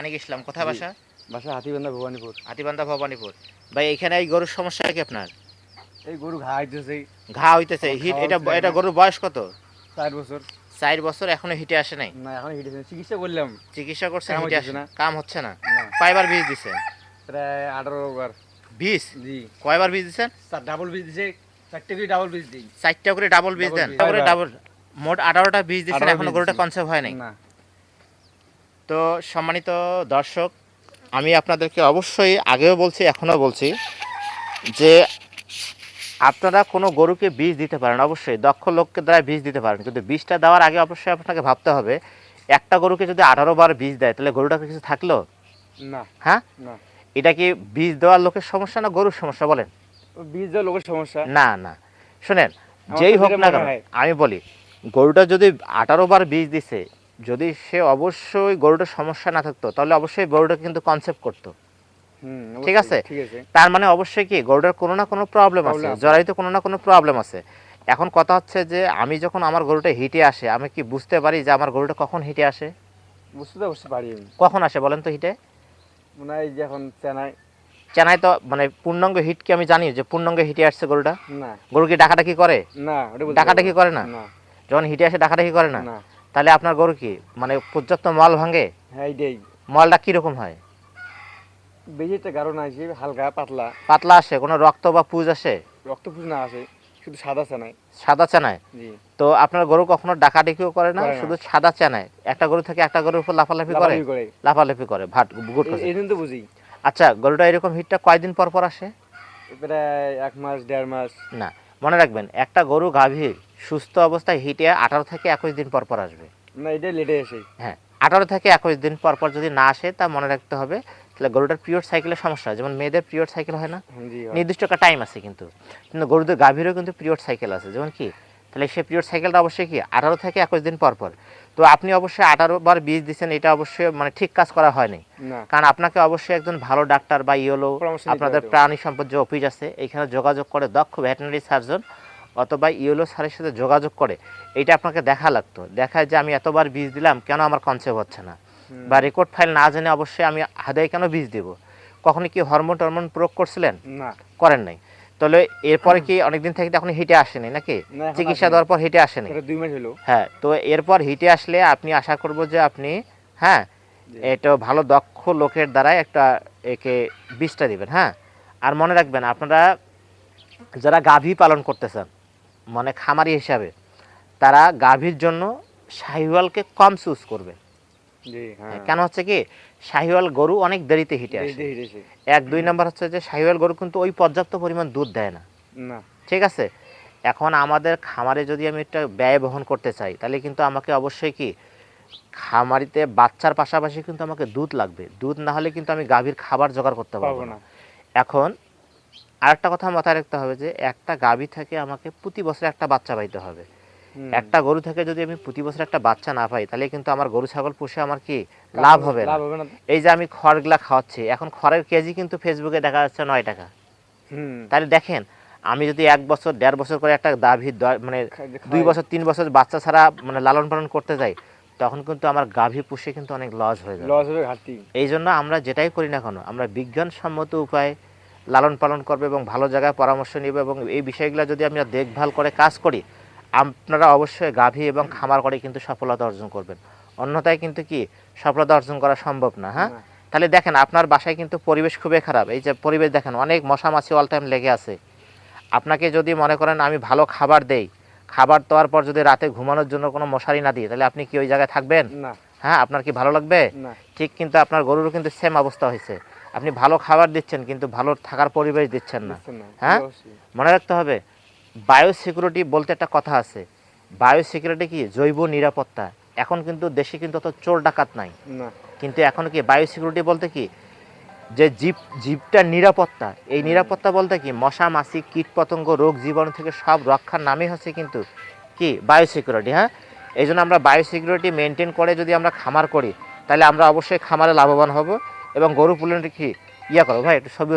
মানিক ইসলাম কোথায়। বাসা? বাসা হাতিবান্ধা ভবানীপুর। হাতিবান্ধা ভবানীপুর। ভাই এখানে এই গরুর সমস্যা কি আপনার? এই গরু ঘা হইতেছে। ঘা হইতেছে হিট এটা এটা গরুর বয়স কত? চার বছর। চার বছর এখনও হিটে আসে নাই? না এখন হিটেছে চিকিৎসা করলাম। চিকিৎসা করছেন হিটে আসে না। কাম হচ্ছে না? কয়বার বীজ দিছেন? প্রায় আঠারো বার। বীজ? জি। কয়বার বীজ দিছেন? স্যার ডাবল বীজ দিছে। চারটে করে ডাবল বীজ দিই। চারটা করে ডাবল বীজ দেন। ডাবল মোট আঠারোটা বীজ দিচ্ছেন 18 এখনও গরুটা কনসেপ্ট হয় নাই? না। তো সম্মানিত দর্শক আমি আপনাদেরকে অবশ্যই আগেও বলছি এখনও বলছি যে আপনারা কোনো গরুকে বীজ দিতে পারেন অবশ্যই দক্ষ লোককে দ্বারা বীজ দিতে পারেন। কিন্তু বীজটা দেওয়ার আগে অবশ্যই আপনাকে ভাবতে হবে একটা গরুকে যদি আঠারো বার বীজ দেয় তাহলে গরুটাকে কিছু থাকল? না। হ্যাঁ? না। এটা কি বীজ দেওয়ার লোকের সমস্যা না গরুর সমস্যা বলেন? বীজ দেওয়ার লোকের সমস্যা। না না। শোনেন যেই হোক না কেন আমি বলি গরুটা যদি আঠারো বার বীজ দিছে যদি সে অবশ্যই গরুটার সমস্যা না থাকতো তাহলে অবশ্যই গরুটা কিন্তু কনসেপ্ট করতো। ঠিক আছে? তার মানে অবশ্যই কি গরুটার কোনো না কোনো প্রবলেম আছে আছে। কোনো না কোনো প্রবলেম আছে। এখন কথা হচ্ছে যে আমি যখন আমার গরুটা হিটে আসে আমি কি বুঝতে পারি যে আমার গরুটা কখন হিটে আসে? বুঝতে তো অবশ্যই পারি কখন আসে বলেন তো হিটে? মনে হয় যে এখন চেনাই। চেনাই তো মানে পূর্ণাঙ্গ হিট কি আমি জানি যে পূর্ণাঙ্গ হিটে আসছে গরুটা? না। গরু কি ডাকাডাকি করে? না ডাকাডাকি করে না? না। যখন হিটে আসে ডাকাডাকি করে না? না। তাহলে আপনার গরু কি? মানে পর্যাপ্ত মাল ভাঙে? হ্যাঁ এইটাই মলটা কীরকম হয়? বেশি একটা গাঢ় না আসে হালকা পাতলা। পাতলা আসে? কোনো রক্ত বা পুজ আসে? রক্ত ফুস না আসে শুধু সাদা চেনাই সাদা চেনায়? তো আপনার গরু কখনো ডাকাডাকিও করে না করে না। শুধু সাদা চেনায়? একটা গরু থেকে একটা গরুর উপর লাফালাফি করে? লাফালাফি করে। ভাট গুট করে। এই তো বুঝি। আচ্ছা গরুটা এরকম হিটটা কয়দিন পর পর আসে? প্রায় এক মাস দেড় মাস। না মনে রাখবেন একটা গরু গাভীর সুস্থ অবস্থায় হিটে আঠারো থেকে একুশ দিন পর পর আসবে। না এটা লেটে আসে হ্যাঁ আঠারো থেকে একুশ দিন পর পর যদি না আসে তা মনে রাখতে হবে তাহলে গরুটার পিরিয়ড সাইকেলের সমস্যা হয়। যেমন মেয়েদের পিরিয়ড সাইকেল হয় না। নির্দিষ্ট একটা টাইম আছে কিন্তু। কিন্তু গরুদের গাভীরও কিন্তু পিরিয়ড সাইকেল আছে। যেমন কি তাহলে সে পিরিয়ড সাইকেলটা অবশ্যই কি আঠারো থেকে একুশ দিন পর পর। তো আপনি অবশ্যই আঠারো বার বীজ দিচ্ছেন এটা অবশ্যই মানে ঠিক কাজ করা হয়নি। কারণ আপনাকে অবশ্যই একজন ভালো ডাক্তার বা ইয়েলো আপনাদের প্রাণী সম্পদ যে অফিস আছে এখানে যোগাযোগ করে দক্ষ ভেটেনারি সার্জন অথবা ইয়েলো স্যারের সাথে যোগাযোগ করে এটা আপনাকে দেখা লাগতো। দেখায় যে আমি এতবার বীজ দিলাম কেন আমার কনসেপ্ট হচ্ছে না? বা রেকর্ড ফাইল না জেনে অবশ্যই আমি হাদায় কেন বীজ দেব? কখনো কি হরমোন টরমোন প্রয়োগ করছিলেন? না। করেন নাই। তাহলে এরপরে কি অনেকদিন থেকে এখন হিটে আসেনি নাকি? চিকিৎসা দেওয়ার পর হিটে আসেনি? দুই মাস হলো। হ্যাঁ তো এরপর হিটে আসলে আপনি আশা করব যে আপনি হ্যাঁ এটা ভালো দক্ষ লোকের দ্বারা একটা একে বীজটা দিবেন হ্যাঁ? আর মনে রাখবেন আপনারা যারা গাভী পালন করতেছেন মানে খামারি হিসাবে তারা গাভীর জন্য শাহিওয়ালকে কম চুজ করবে। হ্যাঁ। কেন হচ্ছে কি? শাহিওয়াল গরু অনেক দেরিতে হিটে আসে। এক দুই নম্বর হচ্ছে যে শাহিওয়াল গরু কিন্তু ওই পর্যাপ্ত পরিমাণ দুধ দেয় না। ঠিক আছে? এখন আমাদের খামারে যদি আমি একটা ব্যয় বহন করতে চাই তাহলে কিন্তু আমাকে অবশ্যই কি খামারিতে বাচ্চার পাশাপাশি কিন্তু আমাকে দুধ লাগবে। দুধ না হলে কিন্তু আমি গাভীর খাবার জোগাড় করতে পারব না। এখন আরেকটা কথা মাথায় রাখতে হবে যে একটা গাভী থেকে আমাকে প্রতি বছর একটা বাচ্চা পাইতে হবে। একটা গরু থেকে যদি আমি প্রতি বছর একটা বাচ্চা না পাই তাহলে কিন্তু আমার গরু ছাগল পুষে আমার কি লাভ হবে না। এই যে আমি খড়গুলা খাওয়াচ্ছি এখন খড়ের কেজি কিন্তু ফেসবুকে দেখা যাচ্ছে নয় টাকা। তাহলে দেখেন আমি যদি এক বছর দেড় বছর করে একটা গাভীর দ- মানে দুই বছর তিন বছর বাচ্চা ছাড়া মানে লালন পালন করতে যাই তখন কিন্তু আমার গাভী পুষে কিন্তু অনেক লস হয়ে যায় লস হবে ঘাটতি। এই জন্য আমরা যেটাই করি না কেন আমরা বিজ্ঞানসম্মত উপায়ে লালন পালন করবে এবং ভালো জায়গায় পরামর্শ নিবে এবং এই বিষয়গুলো যদি আমরা দেখভাল করে কাজ করি আপনারা অবশ্যই গাভী এবং খামার করে কিন্তু সফলতা অর্জন করবেন। অন্যথায় কিন্তু কি সফলতা অর্জন করা সম্ভব না হ্যাঁ? তাহলে দেখেন আপনার বাসায় কিন্তু পরিবেশ খুবই খারাপ। এই যে পরিবেশ দেখেন অনেক মশা মাছি অল টাইম লেগে আছে। আপনাকে যদি মনে করেন আমি ভালো খাবার দেই খাবার দেওয়ার পর যদি রাতে ঘুমানোর জন্য কোনো মশারি না দিই তাহলে আপনি কি ওই জায়গায় থাকবেন? হ্যাঁ আপনার কি ভালো লাগবে? ঠিক কিন্তু আপনার গরুরও কিন্তু সেম অবস্থা হয়েছে। আপনি ভালো খাবার দিচ্ছেন কিন্তু ভালো থাকার পরিবেশ দিচ্ছেন না। হ্যাঁ? মনে রাখতে হবে বায়ো সিকিউরিটি বলতে একটা কথা আছে। বায়ো সিকিউরিটি কি? জৈব নিরাপত্তা। এখন কিন্তু দেশে কিন্তু অত চোর ডাকাত নাই। কিন্তু এখন কি বায়ো সিকিউরিটি বলতে কি? যে জীব জীবটার নিরাপত্তা। এই নিরাপত্তা বলতে কি? মশা মাছি কীট পতঙ্গ রোগ জীবাণু থেকে সব রক্ষার নামই হচ্ছে কিন্তু কি? বায়ো সিকিউরিটি হ্যাঁ? এই জন্য আমরা বায়ো সিকিউরিটি মেনটেন করে যদি আমরা খামার করি তাহলে আমরা অবশ্যই খামারে লাভবান হব এবং গরু পুলনটি কি? ইয়া করো ভাই একটু ছবি